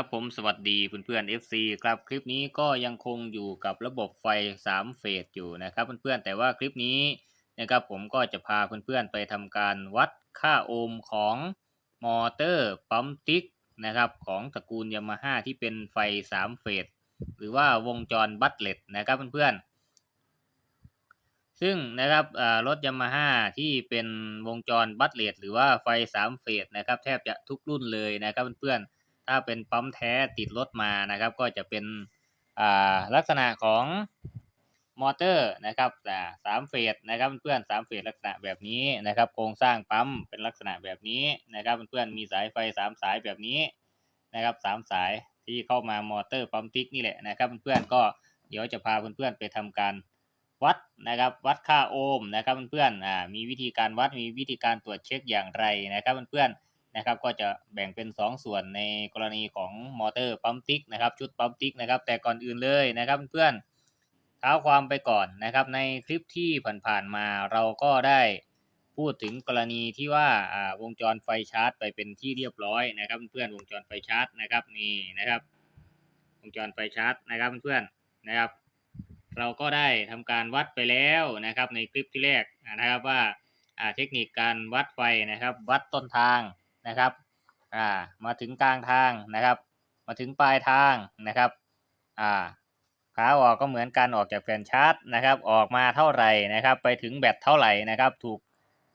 ครับผมสวัสดีเพื่อนๆ FC ครับคลิปนี้ก็ยังคงอยู่กับระบบไฟ 3 เฟสอยู่นะครับเพื่อนๆแต่ว่าคลิปนี้นะครับผมก็จะพาเพื่อนๆไปทำการวัดค่าโอห์มของมอเตอร์ปั๊มติ๊กนะครับของตระกูลยามาฮ่าที่เป็นไฟ 3 เฟสหรือว่าวงจรบัตเลตนะครับเพื่อนๆซึ่งนะครับรถยามาฮ่าที่เป็นวงจรบัตเลตหรือว่าไฟ 3 เฟสนะครับแทบจะทุกรุ่นเลยนะครับเพื่อนๆ ถ้าเป็นปั๊มแท้ติดรถมานะครับ ก็จะเป็นลักษณะของมอเตอร์นะครับสามเฟสนะครับเพื่อนสามเฟสลักษณะแบบนี้นะครับ โครงสร้างปั๊มเป็นลักษณะแบบนี้นะครับเพื่อนมีสายไฟสามสายแบบนี้นะครับสามสายที่เข้ามามอเตอร์ปั๊มติ๊กนี่แหละนะครับเพื่อนก็เดี๋ยวจะพาเพื่อนๆไปทำการวัดนะครับวัดค่าโอห์มนะครับเพื่อนๆมีวิธีการวัดมีวิธีการตรวจเช็คอย่างไรนะครับเพื่อนๆ นะครับ ก็จะแบ่งเป็น 2 ส่วนในกรณีของมอเตอร์ปั๊มติ๊กนะครับ ชุดปั๊มติ๊กนะครับแต่ก่อนอื่นเลยนะครับเพื่อนเท้าความไปก่อนนะครับ ในคลิปที่ผ่านๆมาเราก็ได้พูดถึงกรณีที่ว่าวงจรไฟชาร์จ ไปเป็นที่เรียบร้อยนะครับ เพื่อนวงจรไฟชาร์จนะครับนี่นะครับ วงจรไฟชาร์จนะครับเพื่อนนะครับ เราก็ได้ทำการวัดไปแล้วนะครับ ในคลิปที่แรกนะครับว่าเทคนิคการวัดไฟนะครับ วัดต้นทาง นะครับอ่ามาถึงกลางทางนะครับ มาถึงปลายทางนะครับอ่าขาออกก็เหมือนกันออกจากแผ่นชาร์จนะครับ ออกมาเท่าไหร่นะครับ ไปถึงแบตเท่าไหร่นะครับ ถูก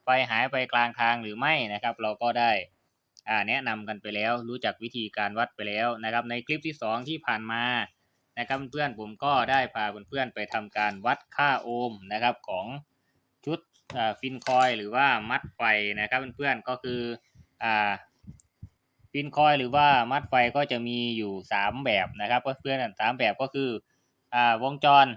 ไฟหายไปกลางทางหรือไม่นะครับ เราก็ได้อ่าแนะนำกันไปแล้ว รู้จักวิธีการวัดไปแล้วนะครับ ในคลิปที่สองที่ผ่านมานะครับเพื่อนผมก็ได้พาเพื่อนๆไปทำการวัดค่าโอห์มนะครับของชุดฟินคอยหรือว่ามัดไฟนะครับเพื่อนๆก็คือ อ่าฟินคอยหรือว่ามัดไฟก็จะมีอยู่สามแบบนะครับเพื่อนๆสามแบบก็คืออ่าวงจร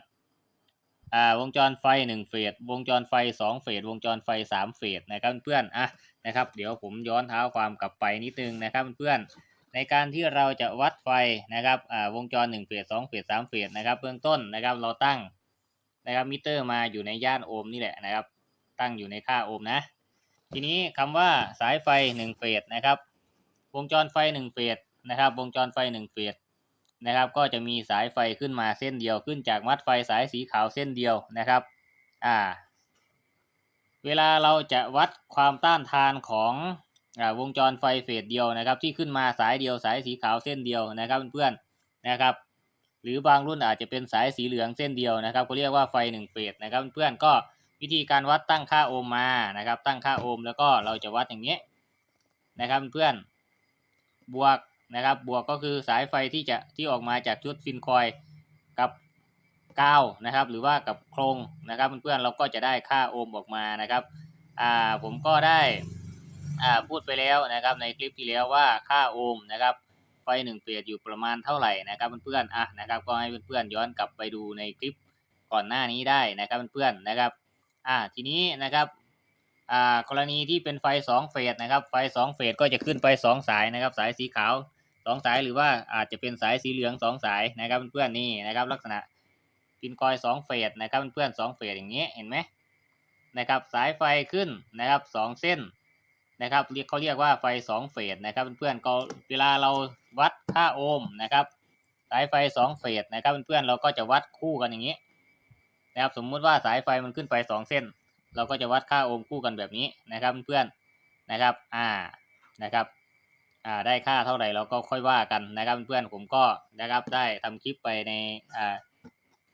อ่าวงจรไฟหนึ่งเฟสวงจรไฟสองเฟสวงจรไฟสามเฟสนะครับเพื่อนๆอะนะครับเดี๋ยวผมย้อนเท้าความกลับไปนิดนึงนะครับเพื่อนๆในการที่เราจะวัดไฟนะครับอ่าวงจรหนึ่งเฟสสองเฟสสามเฟสนะครับเบื้องต้นนะครับเราตั้งนะครับมิเตอร์มาอยู่ในย่านโอห์มนี่แหละนะครับตั้งอยู่ในค่าโอห์มนะ ทีนี้คำว่าสายไฟหนึ่งเฟสนะครับ วงจรไฟหนึ่งเฟสนะครับ วงจรไฟหนึ่งเฟสนะครับ ก็จะมีสายไฟขึ้นมาเส้นเดียวขึ้นจากมัดไฟสายสีขาวเส้นเดียวนะครับ อ่า เวลาเราจะวัดความต้านทานของอวงจรไฟเฟสเดียวนะครับ ที่ขึ้นมาสายเดียวสายสีขาวเส้นเดียวนะครับเพื่อนๆนะครับ หรือบางรุ่นอาจจะเป็นสายสีเหลืองเส้นเดียวนะครับก็เรียกว่าไฟหนึ่งเฟสนะครับเพื่อนๆก็ วิธีการวัดตั้งค่าโอห์มมานะครับ ตั้งค่าโอห์มแล้วก็เราจะวัดอย่างนี้นะครับเพื่อนบวกนะครับบวกก็คือสายไฟที่จะที่ออกมาจากชุดฟินคอยกับกาวนะครับหรือว่ากับโครงนะครับเพื่อนๆเราก็จะได้ค่าโอห์มออกมานะครับอ่าผมก็ได้อ่าพูดไปแล้วนะครับในคลิปที่แล้วว่าค่าโอห์มนะครับไฟหนึ่งเฟสอยู่ประมาณเท่าไหร่นะครับเพื่อนๆอะนะครับก็ให้เพื่อนๆย้อนกลับไปดูในคลิปก่อนหน้านี้ได้นะครับเพื่อนๆนะครับ อ่าทีนี้นะครับอ่ากรณีที่เป็นไฟสองเฟสนะครับ ไฟสองเฟสก็จะขึ้นไปสองสายนะครับ สายสีขาวสองสายหรือว่าอาจจะเป็นสายสีเหลืองสองสายนะครับเพื่อนๆนี่นะครับ ลักษณะพินคอยสองเฟสนะครับเพื่อนๆสองเฟสอย่างนี้เห็นไหมนะครับ สายไฟขึ้นนะครับสองเส้นนะครับเรียกเขาเรียกว่าไฟสองเฟสนะครับเพื่อนๆก็เวลาเราวัดค่าโอห์มนะครับ สายไฟสองเฟสนะครับเพื่อนๆเราก็จะวัดคู่กันอย่างนี้ นะครับ สมมุติว่าสายไฟมันขึ้นไปสองเส้น เราก็จะวัดค่าโอห์มคู่กันแบบนี้นะครับเพื่อนๆนะครับ อ่านะครับอ่าได้ค่าเท่าไหร่เราก็ค่อยว่ากันนะครับเพื่อนผมก็นะครับได้ทำคลิปไปในอ่า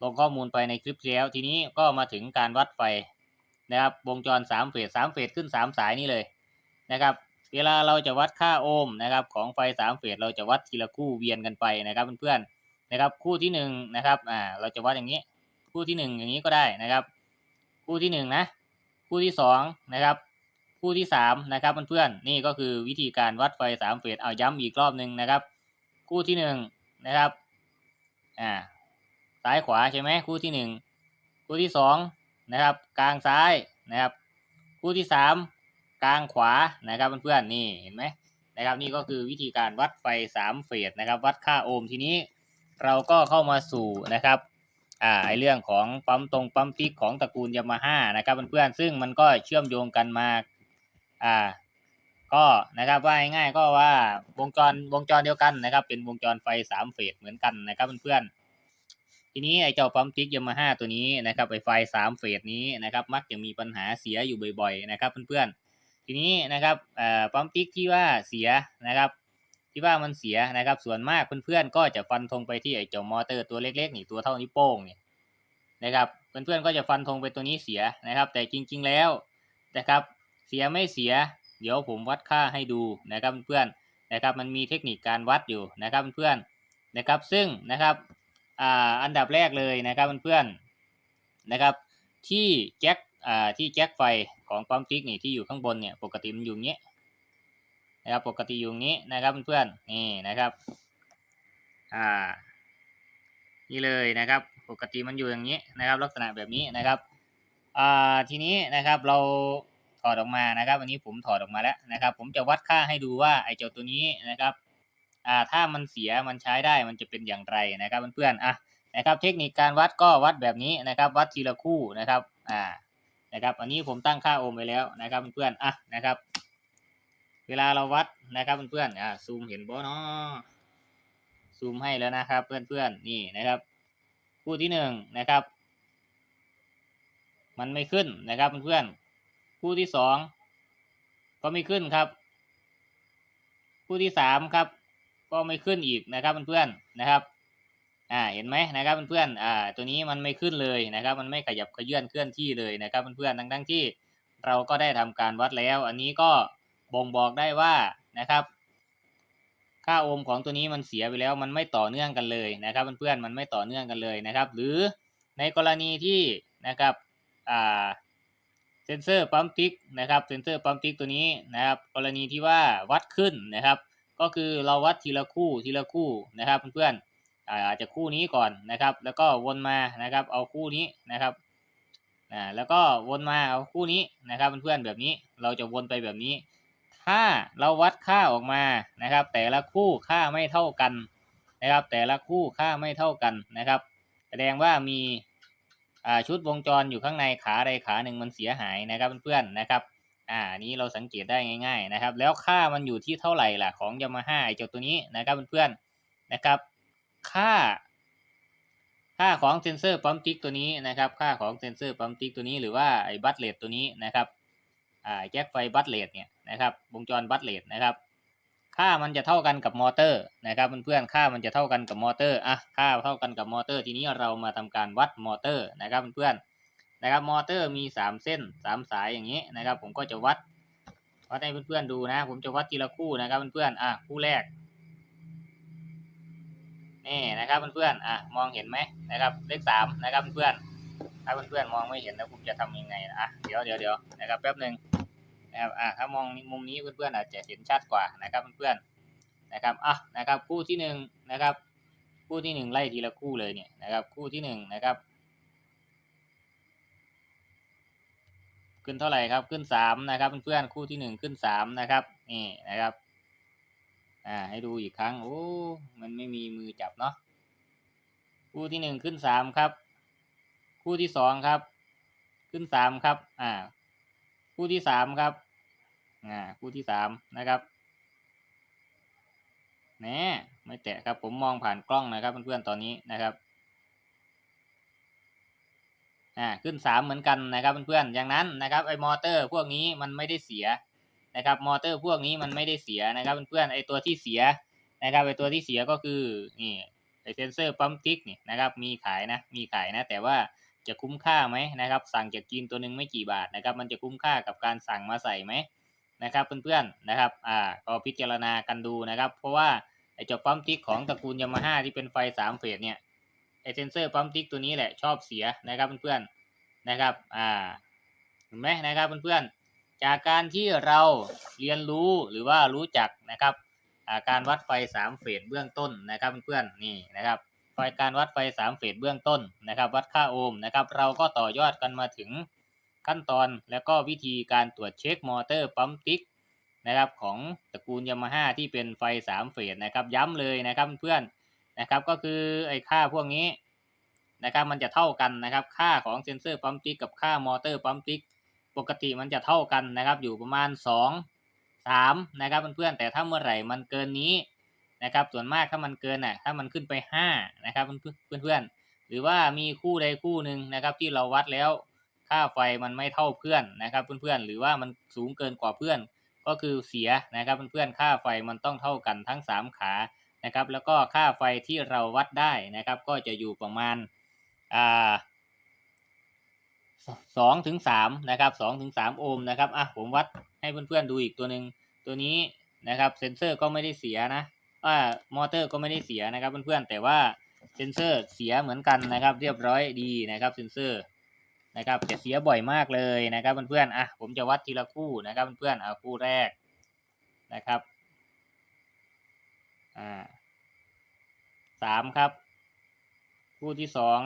ลงข้อมูลไปในคลิปแล้ว ทีนี้ก็มาถึงการวัดไฟนะครับวงจรสามเฟสสามเฟสขึ้นสามสายนี่เลยนะครับเวลาเราจะวัดค่าโอห์มนะครับของไฟสามเฟสเราจะวัดทีละคู่เวียนกันไปนะครับเพื่อนๆนะครับคู่ที่หนึ่งนะครับอ่าเราจะวัดอย่างนี้ คู่ที่หนึ่งอย่างนี้ก็ได้นะครับ คู่ที่หนึ่งนะคู่ที่สองนะครับ คู่ที่สามนะครับเพื่อนๆนี่ก็คือวิธีการวัดไฟสามเฟสเอาย้ำอีกรอบหนึ่งนะครับ คู่ที่หนึ่งนะครับอ่าซ้ายขวาใช่ไหมคู่ที่หนึ่งคู่ที่สองนะครับ กลางซ้ายนะครับ คู่ที่สามกลางขวานะครับเพื่อนๆนี่เห็นไหมนะครับ นี่ก็คือวิธีการวัดไฟสามเฟสนะครับ วัดค่าโอห์มทีนี้เราก็เข้ามาสู่นะครับ อ่าไอเรื่องของปั๊มตรงปั๊มติ๊กของตระกูลยามาฮ่านะครับเพื่อนๆซึ่งมันก็เชื่อมโยงกันมาอ่าก็นะครับว่าง่ายๆก็ว่าวงจรวงจรเดียวกันนะครับ เป็นวงจรไฟสามเฟสเหมือนกันนะครับเพื่อนๆทีนี้ไอเจ้าปั๊มติ๊กยามาฮ่าตัวนี้นะครับไอไฟสามเฟสนี้นะครับมักจะมีปัญหาเสียอยู่บ่อย ๆ นะครับเพื่อนๆทีนี้นะครับเอ่อปั๊มติ๊กที่ว่าเสียนะครับ ที่ว่ามันเสียนะครับ ส่วนมากเพื่อนๆก็จะฟันธงไปที่ไอ้เจ้ามอเตอร์ตัวเล็กๆนี่ตัวเท่านิ้วโป้งเนี่ยนะครับเพื่อนๆก็จะฟันธงไปตัวนี้เสียนะครับ แต่จริง ๆแล้วนะครับเสียไม่เสีย เดี๋ยวผมวัดค่าให้ดูนะครับเพื่อนๆนะครับมันมีเทคนิคการวัดอยู่นะครับเพื่อนๆนะครับซึ่งนะครับอ่าอันดับแรกเลยนะครับเพื่อนๆนะครับที่แจ็คอ่าที่แจ็คไฟของปั๊มติ๊กนี่ที่อยู่ข้างบนเนี่ยปกติมันอยู่เงี้ย นะครับปกติอยู่งี้นะครับเพื่อนๆนี่นะครับอ่านี่เลยนะครับ ปกติมันอยู่อย่างนี้นะครับ ลักษณะแบบนี้นะครับอ่าทีนี้นะครับเราถอดออกมานะครับวันนี้ผมถอดออกมาแล้วนะครับ ผมจะวัดค่าให้ดูว่าไอเจ้าตัวนี้นะครับอ่าถ้ามันเสียมันใช้ได้มันจะเป็นอย่างไรนะครับเพื่อนๆอะนะครับ เทคนิคการวัดก็วัดแบบนี้นะครับ วัดทีละคู่นะครับอ่านะครับ อันนี้ผมตั้งค่าโอห์มไว้แล้วนะครับเพื่อนๆอะนะครับ เวลาเราวัดนะครับเพื่อนๆอ่าซูมเห็นบ่เนาะซูมให้แล้วนะครับ เพื่อนๆนี่นะครับ คู่ที่หนึ่งนะครับ มันไม่ขึ้นนะครับเพื่อนๆคู่ที่สองก็ไม่ขึ้นครับ คู่ที่สามครับ ก็ไม่ขึ้นอีกนะครับเพื่อนๆนะครับอ่าเห็นไหมนะครับเพื่อนๆอ่าตัวนี้มันไม่ขึ้นเลยนะครับ มันไม่ขยับขยื่นเคลื่อนที่เลยนะครับเพื่อนๆทั้งๆที่เราก็ได้ทำการวัดแล้ว อันนี้ก็ บ่งบอกได้ว่านะครับ ค่าโอห์มของตัวนี้มันเสียไปแล้วมันไม่ต่อเนื่องกันเลยนะครับเพื่อนๆมันไม่ต่อเนื่องกันเลยนะครับ หรือในกรณีที่นะครับอ่าเซนเซอร์ปั๊มติ๊กนะครับเซนเซอร์ปั๊มติ๊กตัวนี้นะครับ กรณีที่ว่าวัดขึ้นนะครับ ก็คือเราวัดทีละคู่ทีละคู่นะครับเพื่อนๆออาจจะคู่นี้ก่อนนะครับ แล้วก็วนมานะครับ เอาคู่นี้นะครับอ่าแล้วก็วนมาเอาคู่นี้นะครับเพื่อนๆแบบนี้เราจะวนไปแบบนี้ ถ้าเราวัดค่าออกมานะครับ แต่ละคู่ค่าไม่เท่ากันนะครับ แต่ละคู่ค่าไม่เท่ากันนะครับ แสดงว่ามีชุดวงจรอยู่ข้างในขาใดขาหนึ่งมันเสียหายนะครับเพื่อนๆนะครับ อ่านี้เราสังเกตได้ง่าย ๆนะครับ แล้วค่ามันอยู่ที่เท่าไหร่ล่ะของยามาฮ่าไอเจ้าตัวนี้นะครับเพื่อนๆนะครับ ค่า ค่าของเซนเซอร์ปั๊มติ๊กตัวนี้นะครับ ค่าของเซนเซอร์ปั๊มติ๊กตัวนี้หรือว่าไอ้บัตเลตตัวนี้นะครับอ่าแจ็คไฟบัตเลตเนี่ย นะครับ วงจรบัตเลตนะครับ ค่ามันจะเท่ากันกับมอเตอร์นะครับเพื่อนๆค่ามันจะเท่ากันกับมอเตอร์อะค่าเท่ากันกับมอเตอร์ ทีนี้เรามาทำการวัดมอเตอร์นะครับเพื่อนๆนะครับมอเตอร์มีสามเส้นสามสายอย่างนี้นะครับ ผมก็จะวัดวัดให้เพื่อนๆดูนะ ผมจะวัดทีละคู่นะครับเพื่อนๆอะคู่แรกนี่นะครับเพื่อนๆอะมองเห็นไหมนะครับเลขสามนะครับเพื่อนๆถ้าเพื่อนๆมองไม่เห็นแล้วผมจะทำยังไงอะเดี๋ยวเดี๋ยวเดี๋ยวนะครับแป๊บหนึ่ง นะครับอะถ้ามองมุมนี้เพื่อนๆอาจจะเห็นชัดกว่านะครับเพื่อนๆนะครับอะนะครับคู่ที่หนึ่งนะครับคู่ที่หนึ่งไล่ทีละคู่เลยเนี่ยนะครับคู่ที่หนึ่งนะครับขึ้นเท่าไหร่ครับขึ้นสามนะครับเพื่อนๆคู่ที่หนึ่งขึ้นสามนะครับนี่นะครับอ่าให้ดูอีกครั้งโอ้มันไม่มีมือจับเนาะคู่ที่หนึ่งขึ้นสามครับ คู่ที่สองครับ ขึ้นสามครับอ่าคู่ที่สามครับ อ่าคู่ที่สามนะครับแหน่ไม่แตะครับผมมองผ่านกล้องนะครับเพื่อนๆตอนนี้นะครับอ่าขึ้นสามเหมือนกันนะครับเพื่อนๆอย่างนั้นนะครับไอ้มอเตอร์พวกนี้มันไม่ได้เสียนะครับมอเตอร์พวกนี้มันไม่ได้เสียนะครับเพื่อนๆไอ้ตัวที่เสียนะครับไอ้ตัวที่เสียก็คือนี่ไอเซนเซอร์ปั๊มกิ๊กนี่นะครับมีขายนะมีขายนะ แต่ว่าจะคุ้มค่าไหมนะครับ สั่งจากจีนตัวหนึ่งไม่กี่บาทนะครับ มันจะคุ้มค่ากับการสั่งมาใส่ไหม นะครับเพื่อนๆนะครับอ่าก็พิจารณากันดูนะครับ เพราะว่าไอ้เจ้าปั๊มติ๊กของตระกูลยามาฮ่าที่เป็นไฟสามเฟสเนี่ยไอเซนเซอร์ปั๊มติ๊กตัวนี้แหละชอบเสียนะครับเพื่อนๆนะครับอ่าเห็นไหมนะครับเพื่อนๆจากการที่เราเรียนรู้หรือว่ารู้จักนะครับาการวัดไฟสามเฟสเบื้องต้นนะครับเพื่อนๆนี่นะครับไฟการวัดไฟสามเฟสเบื้องต้นนะครับ วัดค่าโอห์มนะครับ เราก็ต่อยอดกันมาถึง ขั้นตอนแล้วก็วิธีการตรวจเช็คมอเตอร์ปั๊มติ๊กนะครับของตระกูลยามาฮ่าที่เป็นไฟสามเฟสนะครับย้ำเลยนะครับเพื่อนนะครับก็คือไอ้ค่าพวกนี้นะครับมันจะเท่ากันนะครับค่าของเซนเซอร์ปั๊มติ๊กกับค่ามอเตอร์ปั๊มติ๊กปกติมันจะเท่ากันนะครับอยู่ประมาณ2สามนะครับเพื่อนๆแต่ถ้าเมื่อไหร่มันเกินนี้นะครับส่วนมากถ้ามันเกินอะถ้ามันขึ้นไปห้านะครับเพื่อนเพื่อนๆหรือว่ามีคู่ใดคู่หนึ่งนะครับที่เราวัดแล้ว ค่าไฟมันไม่เท่าเพื่อนนะครับเพื่อนๆหรือว่ามันสูงเกินกว่าเพื่อน ก็คือเสียนะครับเพื่อนๆค่าไฟมันต้องเท่ากันทั้งสามขานะครับ แล้วก็ค่าไฟที่เราวัดได้นะครับ ก็จะอยู่ประมาณอ่าสองถึงสามนะครับสองถึงสามโอห์มนะครับอะผมวัดให้เพื่อนๆดูอีกตัวหนึ่งตัวนี้นะครับเซนเซอร์ก็ไม่ได้เสียนะอ่ามอเตอร์ก็ไม่ได้เสียนะครับเพื่อนๆแต่ว่าเซนเซอร์เสียเหมือนกันนะครับ เรียบร้อยดีนะครับเซนเซอร์ นะครับจะเสียบ่อยมากเลยนะครับเพื่อนๆอะผมจะวัดทีละคู่นะครับเพื่อนๆเอาคู่แรกนะครับอ่าสามครับ คู่ที่สอง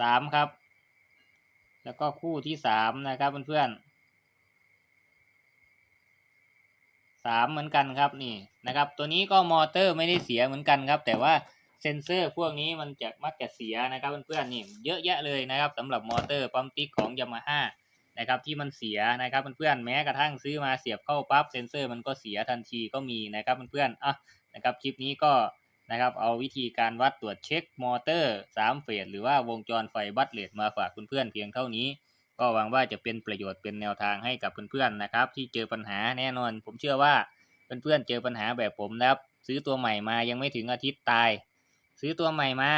สามครับ แล้วก็คู่ที่สามนะครับเพื่อนๆสามเหมือนกันครับนี่นะครับ ตัวนี้ก็มอเตอร์ไม่ได้เสียเหมือนกันครับ แต่ว่า เซนเซอร์พวกนี้มันจะมักจะเสียนะครับเพื่อนๆนี่เยอะแยะเลยนะครับสำหรับมอเตอร์ปั๊มติ๊กของยามาฮ่านะครับที่มันเสียนะครับเพื่อนๆแม้กระทั่งซื้อมาเสียบเข้าปั๊บเซนเซอร์มันก็เสียทันทีก็มีนะครับเพื่อนๆอะนะครับคลิปนี้ก็นะครับเอาวิธีการวัดตรวจเช็คมอเตอร์3เฟสหรือว่าวงจรไฟบัตเลตมาฝากเพื่อนๆเพียงเท่านี้ ก็หวังว่าจะเป็นประโยชน์เป็นแนวทางให้กับเพื่อนๆนะครับที่เจอปัญหาแน่นอน ผมเชื่อว่าเพื่อนๆเจอปัญหาแบบผมนะครับซื้อตัวใหม่มายังไม่ถึงอาทิตย์ตาย ซื้อตัวใหม่มา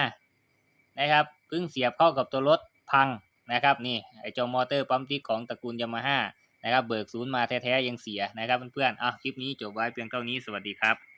นะครับเพิ่งเสียบเข้ากับตัวรถพังนะครับนี่ไอจอมอเตอร์ปั๊มติ๊กของตระกูลยามาฮ่านะครับเบิกศูนย์มาแท้ๆยังเสียนะครับเพื่อนๆอะคลิปนี้จบไว้เพียงเท่านี้สวัสดีครับ